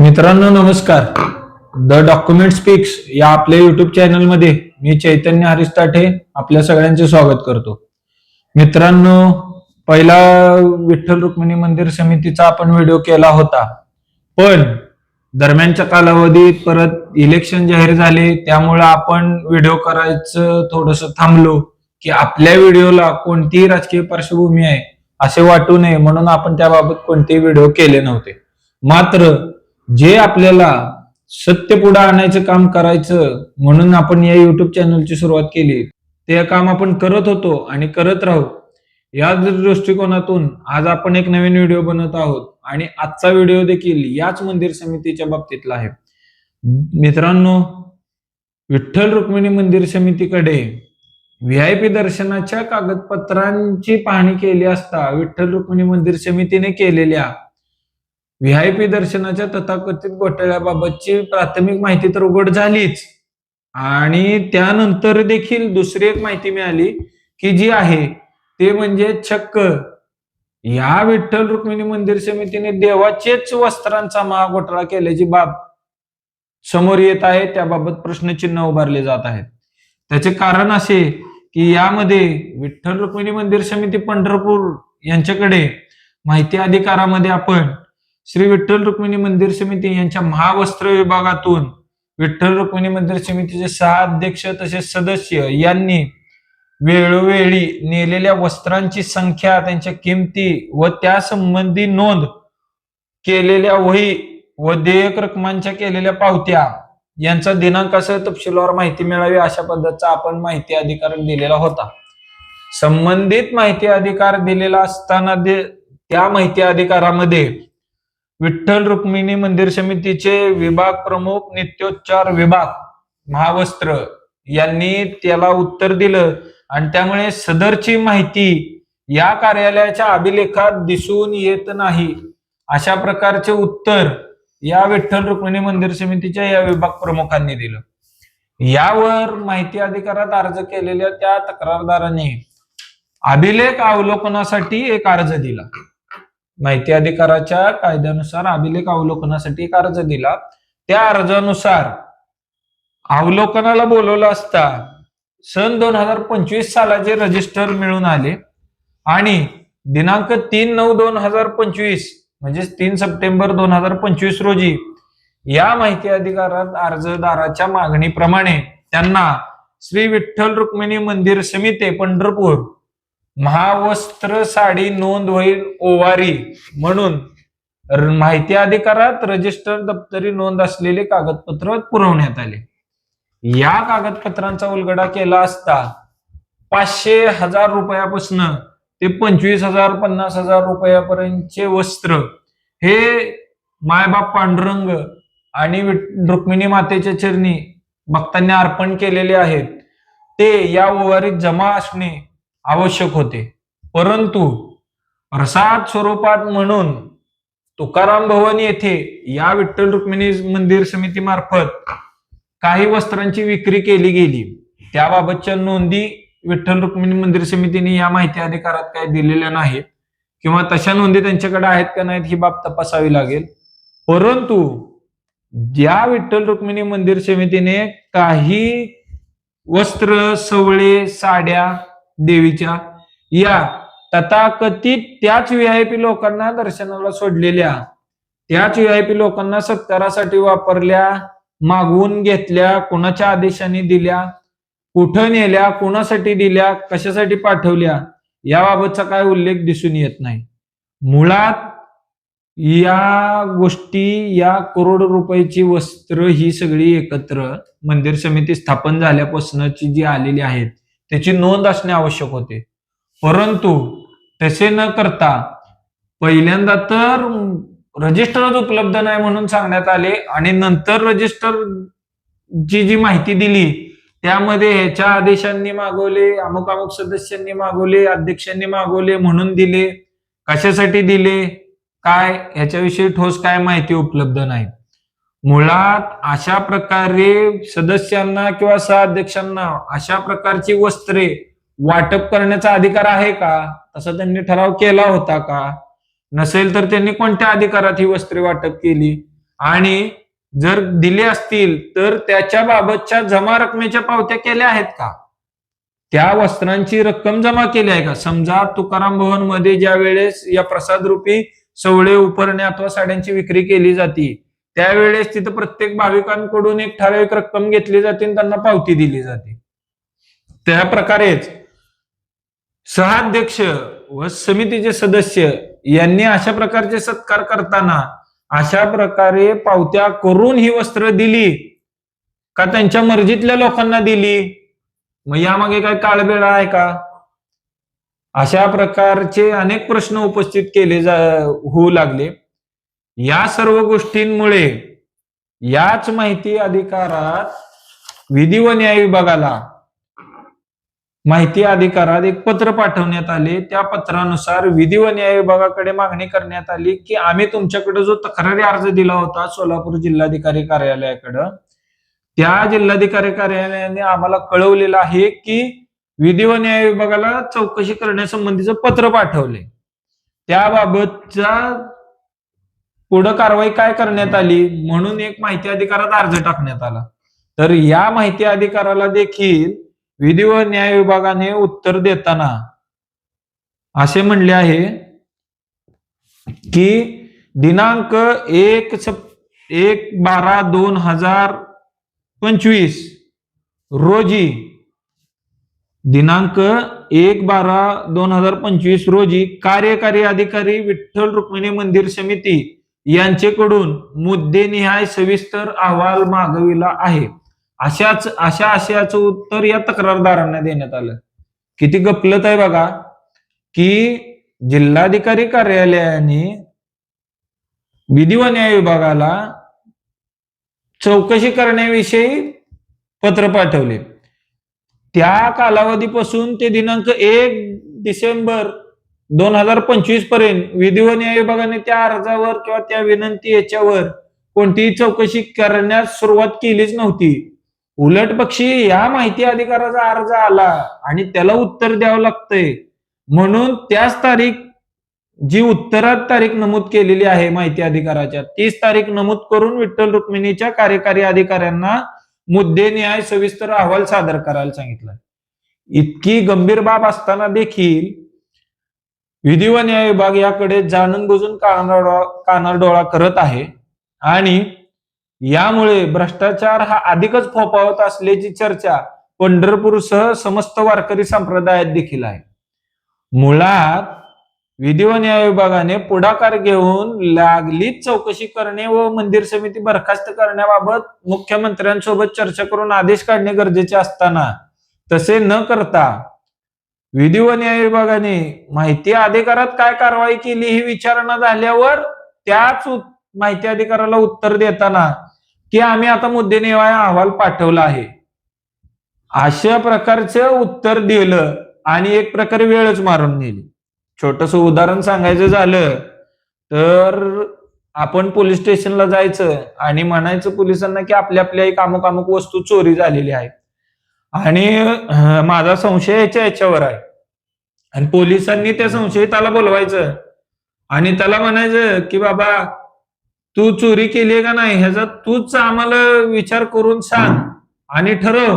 मित्रांनो नमस्कार. The document speaks या आपल्या युट्यूब चॅनलमध्ये मी चैतन्य हरिस्ताठे आपल्या सगळ्यांचे स्वागत करतो. मित्रांनो पहिला विठ्ठल रुक्मिणी मंदिर समितीचा आपण व्हिडिओ केला होता. पण दरम्यानच्या कालावधीत परत इलेक्शन जाहीर झाले त्यामुळे आपण व्हिडिओ करायचं थोडस थांबलो की आपल्या व्हिडिओला कोणतीही राजकीय पार्श्वभूमी आहे असे वाटू नये म्हणून आपण त्याबाबत कोणतेही व्हिडिओ केले नव्हते. मात्र जे आपल्याला सत्य पुढे आणायचं काम करायचं म्हणून आपण या युट्यूब चॅनलची सुरुवात केली ते काम आपण करत होतो आणि करत राहू. या दृष्टिकोनातून आज आपण एक नवीन व्हिडिओ बनवत आहोत आणि आजचा व्हिडिओ देखील याच मंदिर समितीच्या बाबतीतला आहे. मित्रांनो विठ्ठल रुक्मिणी मंदिर समितीकडे व्हीआयपी दर्शनाच्या कागदपत्रांची पाहणी केली असता विठ्ठल रुक्मिणी मंदिर समितीने केलेल्या व्हीआयपी दर्शनाच्या तथाकथित घोटाळ्याबाबतची प्राथमिक माहिती तर उघड झालीच. आणि त्यानंतर देखील दुसरी एक माहिती मिळाली की जी आहे ते म्हणजे छक्क. या विठ्ठल रुक्मिणी मंदिर समितीने देवाचेच वस्त्रांचा महाघोटाळा केल्याची बाब समोर येत आहे त्याबाबत प्रश्नचिन्ह उभारले जात आहेत. त्याचे कारण असे की यामध्ये विठ्ठल रुक्मिणी मंदिर समिती पंढरपूर यांच्याकडे माहिती अधिकारामध्ये आपण श्री विठ्ठल रुक्मिणी मंदिर समिती यांच्या महावस्त्र विभागातून विठ्ठल रुक्मिणी मंदिर समितीचे सहा अध्यक्ष तसेच सदस्य यांनी वेळोवेळी नेलेल्या वस्त्रांची संख्या त्यांच्या किमती व त्या संबंधी नोंद केलेल्या वही व देयक रकमांच्या केलेल्या पावत्या यांचा दिनांकासह तपशीलवार माहिती मिळावी अशा पद्धतीचा आपण माहिती अधिकार दिलेला होता. संबंधित माहिती अधिकार दिलेला असताना दे- त्या माहिती अधिकारामध्ये विठ्ठल रुक्मिणी मंदिर समितीचे विभाग प्रमुख नित्योच्चार विभाग महावस्त्र यांनी त्याला उत्तर दिलं. आणि त्यामुळे सदरची माहिती या कार्यालयाच्या अभिलेखात दिसून येत नाही. अशा प्रकारचे उत्तर या विठ्ठल रुक्मिणी मंदिर समितीच्या या विभाग प्रमुखांनी दिलं. यावर माहिती अधिकारात अर्ज केलेल्या त्या तक्रारदाराने अभिलेख अवलोकनासाठी एक अर्ज दिला. माहिती अधिकाराच्या कायद्यानुसार अभिलेख अवलोकनासाठी एक अर्ज दिला. त्या अर्जानुसार अवलोकनाला बोलवलं असता सन दोन हजार पंचवीस सालाचे रजिस्टर मिळून आले आणि दिनांक तीन नऊ दोन हजार पंचवीस म्हणजेच तीन सप्टेंबर दोन हजार पंचवीस रोजी या माहिती अधिकारात अर्जदाराच्या मागणीप्रमाणे त्यांना श्री विठ्ठल रुक्मिणी मंदिर समिती पंढरपूर महावस्त्र साडी नोंद होईल ओवारी म्हणून. माहिती अधिकारात रजिस्टर दप्तरी नोंद असलेले कागदपत्र पुरवण्यात आले. या कागदपत्रांचा उलगडा केला असता पाचशे हजार रुपयापासून ते पंचवीस हजार पन्नास हजार रुपयापर्यंतचे वस्त्र हे मायबाप पांडुरंग आणि रुक्मिणी मातेच्या चरणी भक्तांनी अर्पण केलेले आहेत. ते या ओवारीत जमा असणे आवश्यक होते. परंतु प्रसाद स्वरूपात म्हणून तुकाराम भवन येथे या विठ्ठल रुक्मिणी मंदिर समितीमार्फत काही वस्त्रांची विक्री केली गेली. त्याबाबतच्या नोंदी विठ्ठल रुक्मिणी मंदिर समितीने या माहिती अधिकारात काही दिलेल्या नाहीत किंवा तशा नोंदी त्यांच्याकडे आहेत का नाहीत ही बाब तपासावी लागेल. परंतु ज्या विठ्ठल रुक्मिणी मंदिर समितीने काही वस्त्र सवळे साड्या देवीच्या या तथाकथित त्याच व्हीआयपी लोकांना दर्शनाला सोडलेल्या त्याच व्हीआयपी लोकांना सत्कारासाठी वापरल्या मागवून घेतल्या कोणाच्या आदेशाने दिल्या कुठं नेल्या कोणासाठी दिल्या कशासाठी पाठवल्या याबाबतचा काय उल्लेख दिसून येत नाही. मुळात या गोष्टी या करोड रुपयाची वस्त्र ही सगळी एकत्र मंदिर समिती स्थापन झाल्यापासूनची जी आलेली आहेत त्याची नोंद असणे आवश्यक होते. परंतु तसे न करता पहिल्यांदा तर रजिस्टरच उपलब्ध नाही म्हणून सांगण्यात आले आणि नंतर रजिस्टर ची जी माहिती दिली त्यामध्ये ह्याच्या आदेशांनी मागवले अमुक अमुक सदस्यांनी मागवले अध्यक्षांनी मागवले म्हणून दिले. कशासाठी दिले? काय? ह्याच्याविषयी ठोस काय माहिती उपलब्ध नाही. मुळात अशा प्रकारे सदस्यांना किंवा सहाध्यक्षांना अशा प्रकारची वस्त्रे वाटप करण्याचा अधिकार आहे का? तसा त्यांनी ठराव केला होता का? नसेल तर त्यांनी कोणत्या अधिकारात ही वस्त्रे वाटप केली? आणि जर दिले असतील तर त्याच्या बाबतच्या जमा रकमेच्या पावत्या केल्या आहेत का? त्या वस्त्रांची रक्कम जमा केली आहे का? समजा तुकाराम भवनमध्ये ज्या वेळेस या प्रसाद रूपी सवळे उपरणे अथवा साड्यांची विक्री केली जाते त्यावेळेस तिथं प्रत्येक भाविकांकडून एक ठराविक रक्कम घेतली जाते आणि त्यांना पावती दिली जाते. त्या प्रकारेच सहाध्यक्ष व समितीचे सदस्य यांनी अशा प्रकारचे सत्कार करताना अशा प्रकारे पावत्या करून ही वस्त्र दिली का त्यांच्या मर्जीतल्या लोकांना दिली? मग यामागे काय काळबेळा आहे का? अशा प्रकारचे अनेक प्रश्न उपस्थित केले जा होऊ लागले. या सर्व गोष्टींमुळे याच माहिती अधिकारात विधी व न्याय विभागाला माहिती अधिकारात एक पत्र पाठवण्यात आले. त्या पत्रानुसार विधी व न्याय विभागाकडे मागणी करण्यात आली की आम्ही तुमच्याकडे जो तक्रारी अर्ज दिला होता सोलापूर जिल्हाधिकारी कार्यालयाकडं त्या जिल्हाधिकारी कार्यालयाने आम्हाला कळवलेलं आहे की विधी व न्याय विभागाला चौकशी करण्यासंबंधीचं पत्र पाठवले. त्याबाबतचा पुढं कारवाई काय करण्यात आली? म्हणून एक माहिती अधिकारात अर्ज टाकण्यात आला. तर या माहिती अधिकाराला देखील विधी व न्याय विभागाने उत्तर देताना असे म्हणले आहे की दिनांक एक सप एक बारा दोन हजार पंचवीस रोजी दिनांक एक बारा दोन हजार पंचवीस रोजी कार्यकारी अधिकारी विठ्ठल रुक्मिणी मंदिर समिती यांचेकडून मुद्देनिहाय सविस्तर अहवाल मागविला आहे. अशाच अशा आशयाचं उत्तर या तक्रारदारांना देण्यात आलं. किती गपलत आहे बघा की जिल्हाधिकारी कार्यालयाने विधी व न्याय विभागाला चौकशी करण्याविषयी पत्र पाठवले. त्या कालावधीपासून ते दिनांक एक डिसेंबर दोन हजार पंचवीसपर्यंत विधी व न्याय विभागाने त्या अर्जावर किंवा त्या विनंती याच्यावर कोणतीही चौकशी करण्यास सुरुवात केलीच नव्हती. उलट पक्षी या माहिती अधिकाराचा अर्ज आला आणि त्याला उत्तर द्यावं लागतंय. म्हणून त्याच तारीख जी उत्तरात तारीख नमूद केलेली आहे माहिती अधिकाराच्या तीच तारीख नमूद करून विठ्ठल रुक्मिणीच्या कार्यकारी अधिकाऱ्यांना मुद्दे न्याय सविस्तर अहवाल सादर करायला सांगितलं. इतकी गंभीर बाब असताना देखील विधी व न्याय विभाग याकडे जाणून बुजून कानाडोळा करत आहे. आणि यामुळे भ्रष्टाचार हा अधिकच फोपावत असल्याची चर्चा पंढरपूरसह समस्त वारकरी संप्रदायात देखील आहे. मुळात विधी व न्याय विभागाने पुढाकार घेऊन लागलीच चौकशी करणे व मंदिर समिती बरखास्त करण्याबाबत मुख्यमंत्र्यांसोबत चर्चा करून आदेश काढणे गरजेचे असताना तसे न करता विधी व न्याय विभागाने माहिती अधिकारात काय कारवाई केली ही विचारणा झाल्यावर त्याच माहिती अधिकाराला उत्तर देताना की आम्ही आता मुद्देनिवाय अहवाल पाठवला आहे. अशा प्रकारचं उत्तर दिलं आणि एक प्रकारे वेळच मारून नेली. छोटस उदाहरण सांगायचं झालं तर आपण पोलीस स्टेशनला जायचं आणि म्हणायचं पोलिसांना की आपल्या आपल्या एक अमुक अमुक वस्तू चोरी झालेली आहे. आणि माझा संशय याच्या याच्यावर आहे. आणि पोलिसांनी त्या संशयिताला बोलवायचं आणि त्याला म्हणायचं की बाबा तू चोरी केली का नाही? ह्याचा तूच आम्हाला विचार करून सांग आणि ठरव.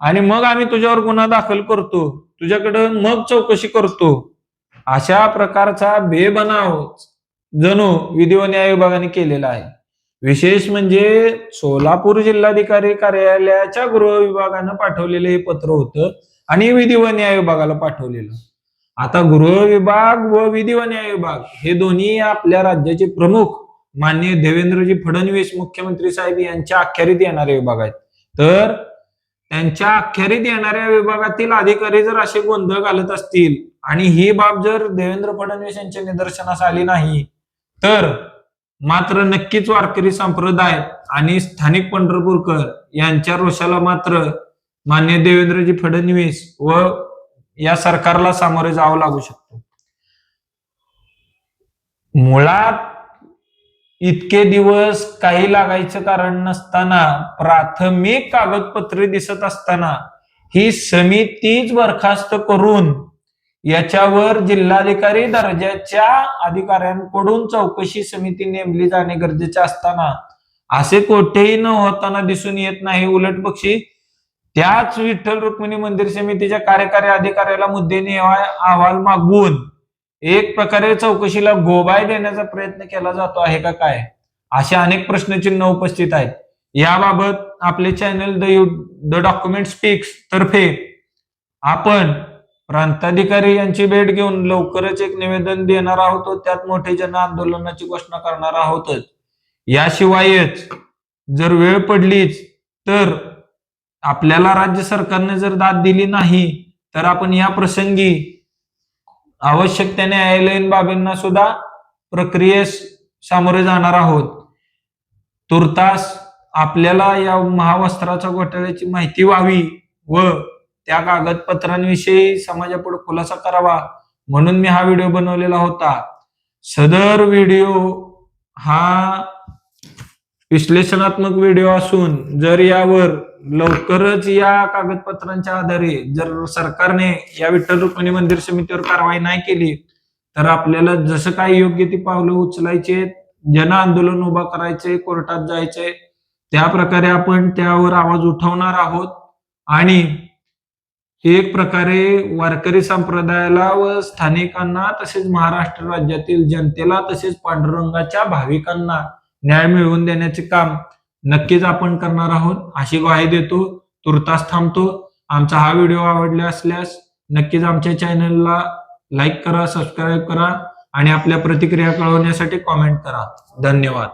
आणि मग आम्ही तुझ्यावर गुन्हा दाखल करतो. तुझ्याकडं मग चौकशी करतो. अशा प्रकारचा बेबनाव जणू विधी व न्याय विभागाने केलेला आहे. विशेष म्हणजे सोलापूर जिल्हाधिकारी कार्यालयाच्या गृह विभागानं पाठवलेलं हे पत्र होतं आणि विधी व न्याय विभागाला पाठवलेलं. आता गृह विभाग व विधी व न्याय विभाग हे दोन्ही आपल्या राज्याचे प्रमुख माननीय देवेंद्रजी फडणवीस मुख्यमंत्री साहेब यांच्या अखेरीत येणारे विभाग आहेत. तर त्यांच्या अखेरीत येणाऱ्या विभागातील अधिकारी जर असे गोंधळ घालत असतील आणि ही बाब जर देवेंद्र फडणवीस यांच्या निदर्शनास आली नाही तर मात्र नक्कीच वारकरी संप्रदाय आणि स्थानिक पंढरपूरकर यांच्या रोषाला मात्र मान्य देवेंद्रजी फडणवीस व या सरकारला सामोरे जावं लागू शकतो. मुळात इतके दिवस काही लागायचं कारण नसताना प्राथमिक कागदपत्रे दिसत असताना ही समितीच बरखास्त करून याच्यावर जिल्हाधिकारी दर्जाच्या अधिकाऱ्यांकडून चौकशी समिती नेमली जाणे गरजेचे असताना असे कोठेही न होताना दिसून येत नाही. उलट पक्षी त्याच विठ्ठल रुक्मिणी मंदिर समितीच्या कार्यकारी अधिकाऱ्याला मुद्दे अहवाल मागवून एक प्रकारे चौकशीला गोबाय देण्याचा प्रयत्न केला जातो आहे का काय? असे अनेक प्रश्नचिन्ह उपस्थित आहेत. याबाबत आपले channel the you the document speaks तर्फे आपण प्रांताधिकारी यांची भेट घेऊन लवकरच एक निवेदन देणार आहोत त्यात मोठे जन आंदोलनाची घोषणा करणार आहोतच. याशिवायच जर वेळ पडलीच तर आपल्याला राज्य सरकारने जर दाद दिली नाही तर आपण या प्रसंगी आवश्यक त्या न्यायालयीन बाबींना सुद्धा प्रक्रियेस सामोरे जाणार आहोत. तुर्तास आपल्याला या महावस्त्राच्या घोटाळ्याची माहिती व्हावी व त्या कागदपत्रांविषयी समाजापुढे खुलासा करावा म्हणून मी हा व्हिडिओ बनवलेला होता. सदर व्हिडिओ हा विश्लेषणात्मक व्हिडिओ असून जर यावर लवकरच या कागदपत्रांच्या आधारे जर सरकारने या विठ्ठल रुक्मिणी मंदिर समितीवर कारवाई नाही केली तर आपल्याला जसं काही योग्य ती पावलं उचलायचे जन आंदोलन उभा करायचे कोर्टात जायचे त्या प्रकारे आपण त्यावर आवाज उठवणार आहोत. आणि हे एक प्रकारे वारकरी संप्रदायाला व स्थानिकांना तसेच महाराष्ट्र राज्यातील जनतेला तसेच पांडुरंगाच्या भाविकांना न्याय मिळवून देण्याचे काम नक्कीच आपण करणार आहोत. अशी ग्वाही देतो. तुर्तास थांबतो. आमचा हा व्हिडिओ आवडला असल्यास नक्कीच आमच्या चॅनलला लाईक करा सबस्क्राईब करा आणि आपल्या प्रतिक्रिया कळवण्यासाठी कॉमेंट करा. धन्यवाद.